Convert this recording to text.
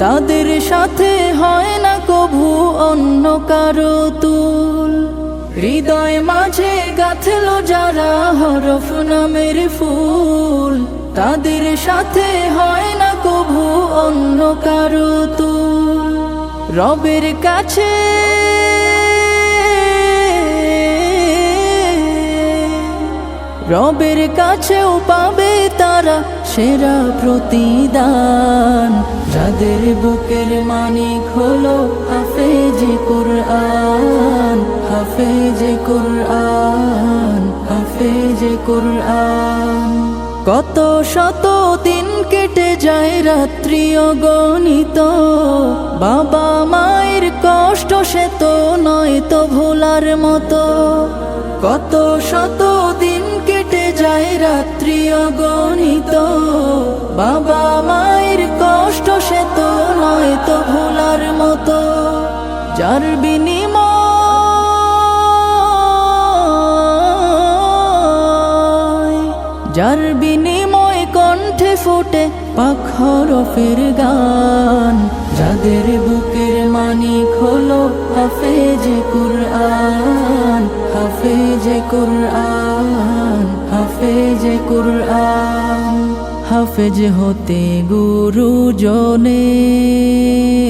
তাদের সাথে হয় না কভু অন্য কারও তুল। হৃদয় মাঝে গাথল যারা হরফ নামের ফুল। তাদের সাথে হয় না কভু অন্য কারও তুল। রবের কাছে রবের কাছেও পাবে তারা সেরা প্রতিদান। যাদের বুকের মানিক হলো হাফেজে কুরআন হাফেজে কুরআন হাফেজে কুরআন। কত শত দিন কেটে যায় রাত্রি অগণিত, বাবা মায়ের কষ্ট সে তো নয় তো ভোলার মতো। কত শত দিন কেটে যায় রাত্রি অগণিত, বাবা মায়ের যার বিনিময় যার বিনিময় কণ্ঠে ফুটে পাখরফের গান। যাদের বুকের মানিক হলো হাফেজে কুরআন হাফেজে কুরআন হাফেজে কুরআন। হাফেজ হতে গুরু জনের